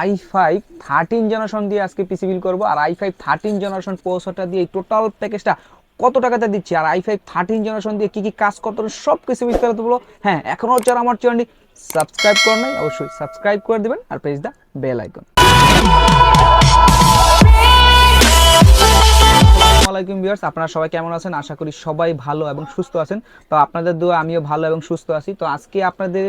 I five thirteen generation দিয়ে আজকে PC bill করব, আর আই ফাইভ থার্টিন জেনারেশন প্রসেসরটা দিয়ে টোটাল প্যাকেজটা কত টাকাতে দিচ্ছি? আর আই ফাইভ থার্টিন জেনারেশন দিয়ে কী কী কাজ করতে সব কিছু বিস্তারিত বলো হ্যাঁ এখনও হচ্ছে আমার চ্যানেলটি সাবস্ক্রাইব করেন নাই, অবশ্যই সাবস্ক্রাইব করে দেবেন, আর প্রেস দ্য বেল আইকন আসসালামাইকুম ভিউয়ার্স, আপনারা সবাই কেমন আছেন? আশা করি সবাই ভালো এবং সুস্থ আছেন। তো আপনাদের দোয়া, আমিও ভালো এবং সুস্থ আছি। তো আজকে আপনাদের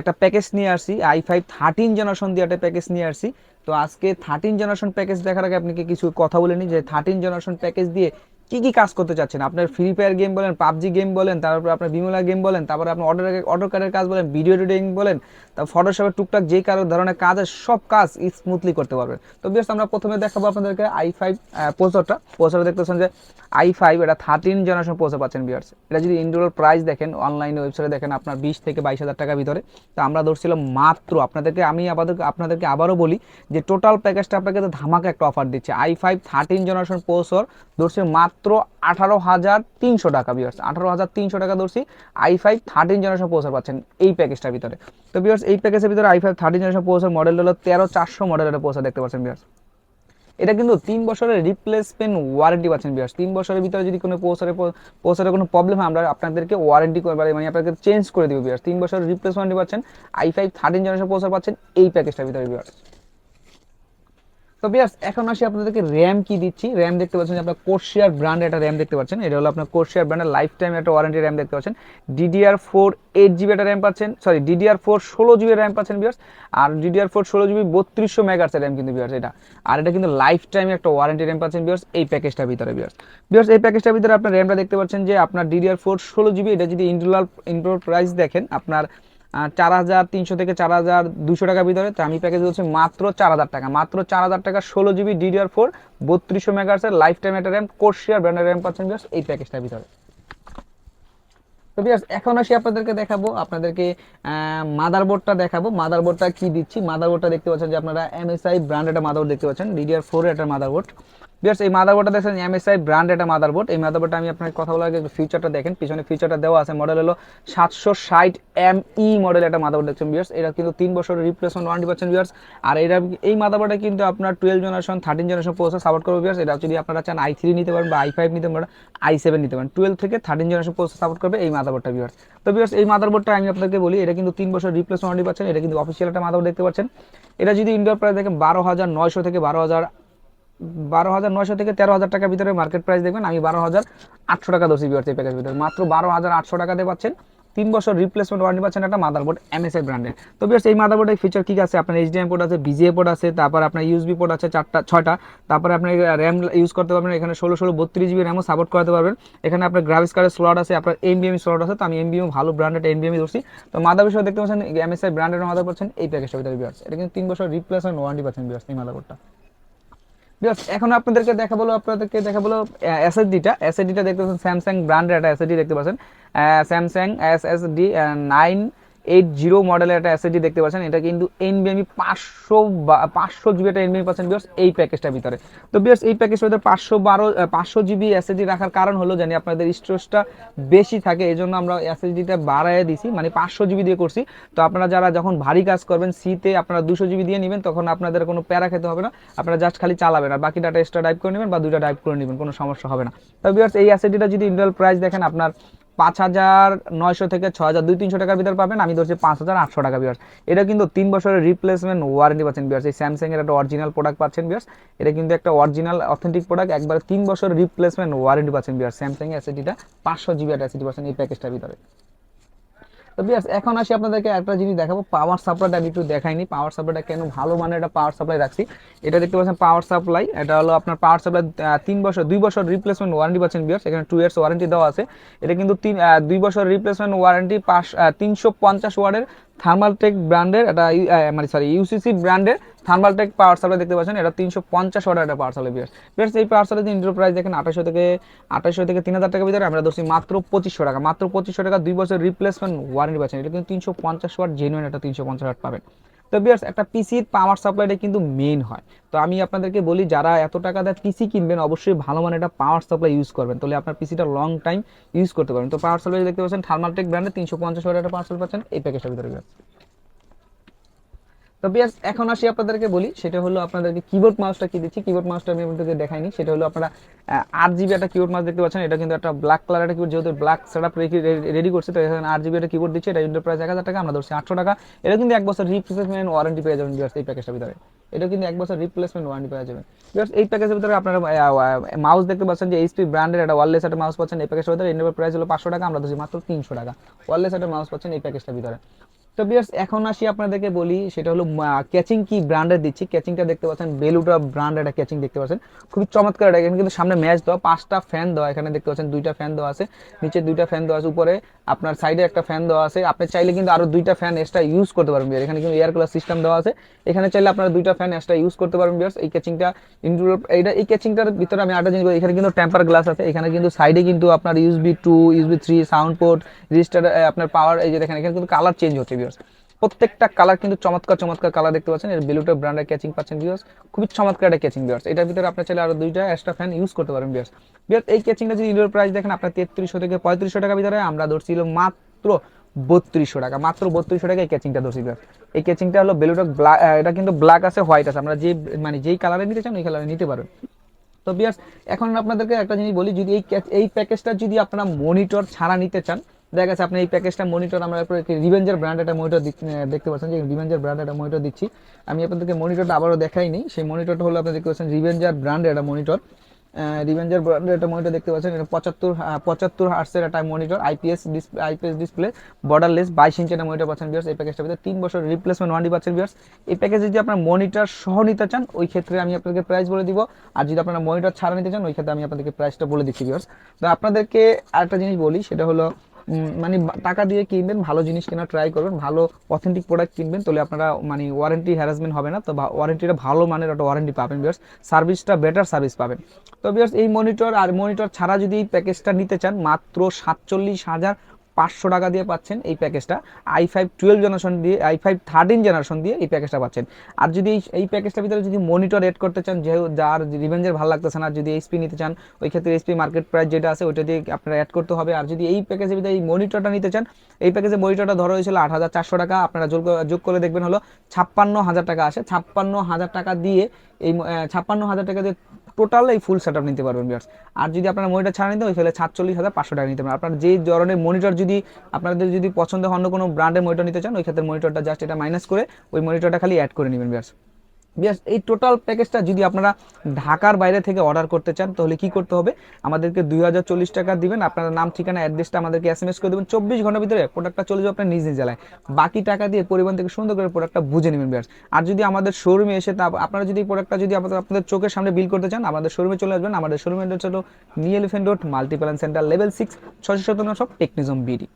একটা প্যাকেজ নিয়ে আসছি। আই ফাইভ থার্টিন জেনারেশন দিয়ে একটা প্যাকেজ নিয়ে আসছি। তো আজকে থার্টিন জেনারেশন প্যাকেজ দেখার আগে আপনাকে কিছু কথা বলে নিই যে থার্টিন জেনারেশন প্যাকেজ দিয়ে কি কি কাজ করতে চাচ্ছেন? আপনার ফ্রি ফায়ার গেম বলেন, পাবজি গেম বলেন তারপর আপনার বিমলা গেম বলেন, তারপরে আপনার অর্ডার অর্ডার কার্ডের কাজ বলেন ভিডিও এডিটিং বলেন তারপর ফটোশপের টুকটাক যে কারও ধরনের কাজ সব কাজ স্মুথলি করতে পারবেন। তো বেশ আমরা প্রথমে দেখাবো আপনাদেরকে আই ফাইভ প্রসেসরটা প্রসেসর দেখতেছেন যে আই ফাইভ এটা থার্টিন জেনারেশন প্রসেসর পাচ্ছেন বিয়ার্স। এটা যদি ইন্ডোর প্রাইস দেখেন অনলাইনে ওয়েবসাইটে দেখেন, আপনার বিশ থেকে বাইশ হাজার টাকার ভিতরে, তো আমরা ধরছিলাম মাত্র, আপনাদেরকে আমি আপাতত আপনাদেরকে আবারও বলি যে টোটাল প্যাকেজটা আপনাকে ধামাকা একটা অফার দিচ্ছে i five thirteen generation processor ধরছে মাত্র আঠারো হাজার তিনশো টাকা বিয়ার্স আঠারো হাজার তিনশো টাকা ধরছি। I five thirteen generation processor পাচ্ছেন এই প্যাকেজটার ভিতরে। তো বিয়ার্স এই প্যাকেজের ভিতরে i five thirteen generation processor model হলো তেরো চারশো মডেলের প্রসেসর দেখতে পাচ্ছেন বিয়ার্স এটা কিন্তু তিন বছরের রিপ্লেসমেন্ট ওয়ারেন্টি পাচ্ছেন বিয়ার্স তিন বছরের ভিতরে যদি কোনো পোসারে পোসারে কোনো প্রবলেম হয়, আমরা আপনাদেরকে ওয়ারেন্টি করে মানে আপনাদেরকে চেঞ্জ করে দিব বিয়ার্স তিন বছরের রিপ্লেসমেন্ট পাচ্ছেন i five thirteen generation processor পাচ্ছেন এই প্যাকেজটার ভিতরে বিয়ার্স তো বিয়ার্স এখন আসি আপনাদেরকে র্যাম কি দিচ্ছি? র্যাম দেখতে পাচ্ছেন যে আপনার কোর্সিয়ার ব্র্যান্ড একটা র্যাম দেখতে পাচ্ছেন। এটা হলো আপনার কোর্সিয়ার ব্র্যান্ডের লাইফ টাইম একটা ওয়ারেন্টি র্যাম দেখতে পাচ্ছেন। ডিডিআর ফোর এইট জিবি একটা র্যাম পাচ্ছেন। সরি ডিডিআর ফোর ষোলো জিবি র্যাম পাচ্ছেন বিয়ার্স আর ডিডিআর ফোর ষোলো জিবি বত্রিশশো মেগার্সের র্যাম কিন্তু বিয়ার্স এটা। আর এটা কিন্তু লাইফ টাইম একটা ওয়ারেন্টি র্যাম পাচ্ছেন বিয়ার্স এই প্যাকেজটার ভিতরে বিয়ার্স বিয়ার্স এই প্যাকেজটার ভিতরে আপনার র্যামটা দেখতে পাচ্ছেন যে আপনার ডিডিআর ফোর ষোলো জিবি এটা যদি ইন্ডোলার ইন্ডোর প্রাইস দেখেন, আপনার চার হাজার তিনশো থেকে চার হাজার দুশো টাকার ভিতরে। তো আমি প্যাকেজ হচ্ছে মাত্র চার হাজার টাকা। মাত্র চার হাজার টাকা, ষোলো জিবি ডিডিআর ফোর বত্রিশশো মেগার্সের লাইফ টাইম একটা র্যাম কোর্সিয়ার ব্র্যান্ডের র্যাম পাচ্ছেন এই প্যাকেজটার ভিতরে। তো বিয়ার্স এখন আসি আপনাদেরকে দেখাবো, আপনাদেরকে মাদারবোর্ডটা দেখাবো। মাদারবোর্ডটা কি দিচ্ছি? মাদারবোর্ডটা দেখতে পাচ্ছেন যে আপনারা এমএসআই ব্র্যান্ড একটা মাদারবোর্ড দেখতে পাচ্ছেন ডিডিআর ফোর একটা মাদারবোর্ড বিয়ার্স এই মাদারবোর্ডটা দেখছেন এমএসআই ব্র্যান্ড একটা মাদারবোর্ড এই মাদারবোর্ডটা আমি আপনাকে কথা বলার আগে ফিচারটা দেখেন। পিছনে ফিচারটা দেওয়া আছে মডেল হলো সাতশো ষাট এম ই মডেল একটা মাদারবোর্ড দেখছেন বিয়ার্স এটা কিন্তু তিন বছরের রিপ্লেসমেন্ট ওয়ারেন্টি পাচ্ছেন বিয়ার্স আর এটা, এই মাদারবোর্ডে কিন্তু আপনার twelve generation thirteen generation processor support করবে বিয়ার্স এটা যদি আপনারা চান আই থ্রি নিতে পারেন বা আই ফাইভ নিতে পারেন আই সেভেন নিতে পারেন। টুয়েলভ থেকে থার্টিন জেনারেশন প্রসেসর সাপোর্ট করবে এই মাদারবোর্ডটা বিয়ার্স তো বিয়ার্স এই মাদারবোর্ডটা আমি আপনাকে বলি, এটা কিন্তু তিন বছর রিপ্লেসমেন্ট ওয়ারেন্টি পাচ্ছেন। এটা কিন্তু অফিসিয়াল একটা মাদারবোর্ড দেখতে পাচ্ছেন। এটা যদি ইন্ডোর প্রাইস দেখেন, বারো হাজার নয়শো থেকে বারো হাজার বারো হাজার নয়শো থেকে তেরো হাজার টাকার ভিতরে মার্কেট প্রাইস দেখবেন, আমি বারো হাজার আটশো টাকা বিয়ার্স এই প্যাকেজ ভিতরে। মাত্র বারো হাজার আটশো টাকাতে পাচ্ছেন, তিন বছর রিপ্লেসমেন্ট ওয়ারেন্টি পাচ্ছেন একটা মাদারবোর্ড এমএসআই ব্র্যান্ডের তো বিয়ার্স এই মাদারবোর্ডের ফিচার কি আছে? আপনার এইচডিএম পোর্ট আছে বিজিএ পোর্ট আছে, তারপর আপনার ইউএসবি পোর্ট আছে, চারটা, ছয়টা। তারপরে আপনি র্যাম ইউজ করতে পারবেন, এখানে ষোলো ষোলো বত্রিশ জিবি র্যামও সাপোর্ট করাতে পারবেন। এখানে আপনার গ্রাফিক্স কার্ডের স্লট আছে, আপনার এনবিএম স্লট আছে, তো আমি এনবিএম ভালো ব্র্যান্ডেড এনবিএম ধরছি। তো মাদার বিষয় দেখতে পাচ্ছেন এমএসআই ব্র্যান্ডের মাদার পাচ্ছেন, এই প্যাকেজটা ভিতরে বিয়ার্স এটা কিন্তু তিন বছর রিপ্লেসমেন্ট ওয়ারেন্টি পাচ্ছেন বিয়ার্স এই মাদারবোর্ডটা এখন আপনাদেরকে দেখা বলো আপনাদেরকে দেখা বলো এসএসডিটা এসএসডিটা দেখতে পাচ্ছেন স্যামসাং ব্র্যান্ডের একটা এসএসডি দেখতে পাচ্ছেন। Samsung S S D nine eight zero মডেলের একটা এসএসডি দেখতে পাচ্ছেন। এটা কিন্তু এনবিএমই পাঁচশো বা, পাঁচশো জিবি একটা এনবিএম পাচ্ছেন বিয়ার্স এই প্যাকেজটার ভিতরে। তো বিয়ার্স এই প্যাকেজটার ভিতরে পাঁচশো বারো পাঁচশো জিবি এসএসডি রাখার কারণ হলো জানি আপনাদের স্টোরেজটা বেশি থাকে এই জন্য আমরা এসএসডিটা বাড়ায় দিছি। মানে পাঁচশো জিবি দিয়ে করছি। তো আপনারা যারা যখন ভারী কাজ করবেন সিতে আপনারা দুশো জিবি দিয়ে নেবেন, তখন আপনাদের কোনো প্যারা খেতে হবে না। আপনারা জাস্ট খালি চালাবেন। আর বাকি ডাটা এক্সট্রা ডাইভ করে নেবেন বা দুইটা ডাইভ করে নেবেন, কোনো সমস্যা হবে না। তো বিয়ার্স এই এসএসডিটা যদি ইন্ডিয়াল প্রাইস দেখেন, আপনার পাঁচ হাজার নয়শো থেকে ছ হাজার, দুই তিনশো টাকার ভিতরে পাবেন, আমি ধরছি পাঁচ হাজার আটশো টাকা বিয়ার্স এটা কিন্তু তিন বছরের রিপ্লেসমেন্ট ওয়ারেন্টি পাচ্ছেন বিয়ার্স এই স্যামসাং এর একটা অরিজিনাল প্রোডাক্ট পাচ্ছেন বিয়ার্স এটা কিন্তু একটা অরিজিনাল অথেন্টিক প্রোডাক্ট একবার তিন বছর রিপ্লেসমেন্ট ওয়ারেন্টি পাচ্ছেন বিয়ার্স স্যামসাং এসিডিটা পাঁচশো জিবি একটা এসিডি পাচ্ছেন এই প্যাকেজটার ভিতরে। তো এখন আসি আপনাদেরকে একটা জিনিস দেখাবো। পাওয়ার সাপ্লাইটা আমি একটু দেখাইনি। পাওয়ার সাপ্লাইটা কেন ভালো মানের একটা পাওয়ার সাপ্লাই রাখছি? এটা দেখতে পাচ্ছেন পাওয়ার সাপ্লাই এটা হলো আপনার পাওয়ার সাপ্লাই তিন বছর, দুই বছর রিপ্লেসমেন্ট ওয়ারেন্টি পাচ্ছেন বিয়ার্স এখানে টু ইয়ার্স ওয়ারেন্টি দেওয়া আছে। এটা কিন্তু তিন দুই বছর রিপ্লেসমেন্ট ওয়ারেন্টি পাঁচ তিনশো পঞ্চাশ ওয়ার্ডের থার্মালটেক ব্র্যান্ডের এটা মানে সরি ইউসিসি ব্র্যান্ডের থার্মালটেক পাওয়ার সাপ্লাই দেখতে পাচ্ছেন, এটা তিনশো পঞ্চাশ ওয়াট একটা পাওয়ার সাপ্লাই বিয়ার্স। বিয়ার্স, এই পাওয়ার সাপ্লাই ইন্টার প্রাইস দেখেন আঠাশশো থেকে আঠাশশো থেকে তিন হাজার টাকার ভিতরে আমরা ধরছি মাত্র পঁচিশশো টাকা। মাত্র পঁচিশশো টাকা দুই বছর রিপ্লেসমেন্ট ওয়ারেন্টি পাচ্ছেন। এটা কিন্তু তিনশো পঞ্চাশ ওয়াট জেনুয়েন একটা তিনশো পঞ্চাশ ওয়াট পাবেন। তো বিয়ার্স একটা পিসির পাওয়ার সাপ্লাইটা কিন্তু মেইন হয়। তো আমি আপনাদেরকে বলি, যারা এত টাকা দেয় পিসি কিনবেন, অবশ্যই ভালো মানে একটা পাওয়ার সাপ্লাই ইউজ করবেন। তাহলে আপনার পিসিটা লং টাইম ইউজ করতে পারবেন। তো পাওয়ার সাপ্লাই দেখতে পাচ্ছেন থার্মালটেক ব্র্যান্ডের তিনশো পঞ্চাশ একটা পাওয়ার সাপ্লাই পাচ্ছেন, এই প্যাকেজটার ভিতরে তো এখন আসি আপনাদেরকে বলি, সেটা হলো আপনাদেরকে কিবোর্ড মাউসটা কি দিচ্ছি। কিবোর্ড মাউসটা আমি আপনাদেরকে দেখাইনি, সেটা হলো আপনারা আট জিবি একটা কিবোর্ড মাউস দেখতে পাচ্ছেন, এটা কিন্তু একটা ব্ল্যাক কালার একটা কিবোর্ড যেহেতু ব্ল্যাক সেট আপ রেডি করছে এখানে আট জিবি একটা কিবোর্ড দিচ্ছে, এটা ইন্টার প্রাইস এক হাজার টাকা, আমরা ধরছি আটশো টাকা। এটা কিন্তু এক বছর রিপ্লেসমেন্ট ওয়ারেন্টি পেয়ে যাবেন এই ভিতরে। এটা কিন্তু এক বছর রিপ্লেসমেন্ট ওয়ারেন্টি পেয়ে যাবেন। এই প্যাকেজের ভিতরে আপনারা মাউস দেখতে পাচ্ছেন যে এইচপি ব্র্যান্ডের একটা ওয়ারলেস একটা মাউস পাচ্ছেন, এই প্যাকেজের ভিতরে এর প্রাইস হলো পাঁচশো টাকা, আমরা ধরছি মাত্র তিনশো টাকা। ওয়ারলেস একটা মাউস পাচ্ছেন এই প্যাকেজটার ভিতরে। তো বিয়ার্স, এখন আসি আপনাদেরকে বলি, সেটা হলো ক্যাচিং কি ব্র্যান্ডের দিচ্ছি? ক্যাচিংটা দেখতে পাচ্ছেন বেলুটা ব্র্যান্ড একটা ক্যাচিং দেখতে পাচ্ছেন। খুবই চমৎকার এটা এখানে কিন্তু সামনে ম্যাচ দেওয়া, পাঁচটা ফ্যান দেওয়া, এখানে দেখতে পাচ্ছেন, দুইটা ফ্যান দেওয়া আছে। নিচে দুইটা ফ্যান দেওয়া আছে, উপরে আপনার সাইডে একটা ফ্যান দেওয়া আছে। আপনি চাইলে কিন্তু আরও দুইটা ফ্যান এক্সট্রা ইউজ করতে পারবেন বিয়ার এখানে কিন্তু এয়ার কুলার সিস্টেম দেওয়া আছে। এখানে চাইলে আপনারা দুইটা ফ্যান এক্সট্রা ইউজ করতে পারবেন, বিয়ার্স। এই ক্যাচিংটা ইনক্লুড এইটা, এই ক্যাচিংটার ভিতরে আমি আরেকটা জিনিস এখানে কিন্তু টেম্পার গ্লাস আছে। এখানে কিন্তু সাইডে কিন্তু আপনার USB two USB three sound port register আপনার পাওয়ার এই যে দেখেন, এখানে কিন্তু কালার চেঞ্জ হচ্ছে বিয়ার্স প্রত্যেকটা কালার কিন্তু চমৎকার চমৎকার কালার দেখতে পাচ্ছেন। এর বেলুটা ব্র্যান্ডের ক্যাচিং পাচ্ছেন বিয়ার্স খুবই চমৎকার একটা ক্যাচিং বিয়ার্স এটার ভিতরে আপনার চাইলে আরও দুইটা এক্সট্রা ফ্যান ইউজ করতে পারেন বিয়ার্স বিয়ার্স এই ক্যাচিংটা যদি ইন্ডোর প্রাইস দেখেন, আপনার তেত্রিশশো থেকে পঁয়ত্রিশশো টাকা ভিতরে আমরা ধরছিল মাত্র বত্রিশশো টাকা। মাত্র বত্রিশশো টাকা এই ক্যাচিংটা ধরছি বিয়ার্স এই ক্যাচিংটা হলো বেলুটা ব্ল্যাক এটা কিন্তু ব্ল্যাক আছে হোয়াইট আছে। আমরা যে মানে যেই কালারে নিতে চান, ওই কালারে নিতে পারেন তো বিয়ার্স এখন আপনাদেরকে একটা জিনিস বলি, যদি এই এই প্যাকেজটা যদি আপনারা মনিটর ছাড়া নিতে চান দেখা গেছে আপনি এই প্যাকেজটা মনিটর আমরা রিভেঞ্জার ব্র্যান্ড একটা মনিটর দেখতে পাচ্ছেন যে রিভেঞ্জার ব্র্যান্ড একটা মনিটর দিচ্ছি। আমি আপনাদেরকে মনিটরটা আবারও দেখাইনি। সেই মনিটরটা হলো আপনি দেখতে পাচ্ছেন রিভেঞ্জার ব্র্যান্ডের একটা মনিটর রিভেঞ্জার ব্র্যান্ডের একটা মনিটর দেখতে পাচ্ছেন। এটা পঁচাত্তর পঁচাত্তর হার্সের একটা monitor IPS display IPS display borderless বাইশ ইঞ্চের একটা মনিটর পাচ্ছেন বিয়ার্স এই প্যাকেজটা ভিতরে তিন বছর রিপ্লেসমেন্ট ওয়ারেন্টি পাচ্ছেন বিয়ার্স এই প্যাকেজে যদি আপনার মনিটর সহ নিতে চান, ওই ক্ষেত্রে আমি আপনাদেরকে প্রাইস বলে দিব। আর যদি আপনারা মনিটর ছাড়া নিতে চান, ওই ক্ষেত্রে আমি আপনাদেরকে প্রাইসটা বলে দিচ্ছি বিয়ার্স তো আপনাদেরকে আরেকটা জিনিস বলি, সেটা হলো মানে টাকা দিয়ে কিনবেন, ভালো জিনিস কেনা ট্রাই করবেন, ভালো অথেন্টিক প্রোডাক্ট কিনবেন, তাহলে আপনারা মানে ওয়ারেন্টি হ্যারাসমেন্ট হবে না, তো ওয়ারেন্টিটা ভালো মানের একটা ওয়ারেন্টি পাবেন বিয়ার্স সার্ভিসটা বেটার সার্ভিস পাবেন। তো বিয়ার্স এই মনিটর আর মনিটর ছাড়া যদি এই প্যাকেজটা নিতে চান, মাত্র সাতচল্লিশ হাজার পাঁচশো টাকা দিয়ে পাচ্ছেন এই প্যাকেজটা। আই ফাইভ টুয়েলভ জেনারেশন দিয়ে আই ফাইভ থার্টিন জেনারেশন দিয়ে এই প্যাকেজটা পাচ্ছেন। আর যদি এই এই প্যাকেজটার ভিতরে যদি মনিটর এড করতে চান যে যার রিভেঞ্জের ভালো লাগতেছে না, যদি এইচপি নিতে চান, ওই ক্ষেত্রে এইচপি মার্কেট প্রাইস যেটা আছে, ওইটা দিয়ে আপনারা অ্যাড করতে হবে। আর যদি এই প্যাকেজের ভিতরে এই মনিটরটা নিতে চান, এই প্যাকেজে মনিটরটা ধরা হয়েছিল আট হাজার চারশো টাকা। আপনারা যোগ যোগ করে দেখবেন হলো ছাপ্পান্ন হাজার টাকা আসে। ছাপ্পান্ন হাজার টাকা দিয়ে এই ছাপ্পান্ন হাজার টাকা দিয়ে টোটাল এই ফুল সেট নিতে পারবেন বিয়ার্স আর যদি আপনার মনিটার ছাড়া নিতে ওই ফেলে সাতচল্লিশ হাজার পাঁচশো টাকা নিতে পারেন আপনার যে ধরনের মনিটর যদি, আপনাদের যদি পছন্দ অন্য কোনো ব্র্যান্ডের মনিটর নিতে চান, ওই ক্ষেত্রে মনিটরটা জাস্ট এটা মাইনাস করে, ওই মনিটরটা খালি অ্যাড করে নেবেন বিয়ার্স এই টোটাল প্যাকেজটা যদি আপনারা ঢাকার বাইরে থেকে অর্ডার করতে চান, তাহলে কি করতে হবে? আমাদেরকে দুই হাজার চল্লিশ টাকা দিবেন। আপনার নাম, ঠিকানা অ্যাড্রেসটা আমাদেরকে এস এম এস করে দেবেন। চব্বিশ ঘণ্টার ভিতরে প্রোডাক্টটা চলে যাবে আপনার নিজ নিজ জেলায়। বাকি টাকা দিয়ে পরিমাণ থেকে সুন্দর করে প্রোডাক্টটা বুঝে নেবেন বিয়ার্স আর যদি আমাদের শোরুমে এসে তা, আপনারা যদি প্রোডাক্টটা যদি আপনাদের আপনাদের চোখের সামনে বিল করতে চান, আমাদের শোরুমে চলে আসবেন। আমাদের শোরুমের হলো New Elephant Road Multiplan Center level six ছশো সব টেকনিজম বিডি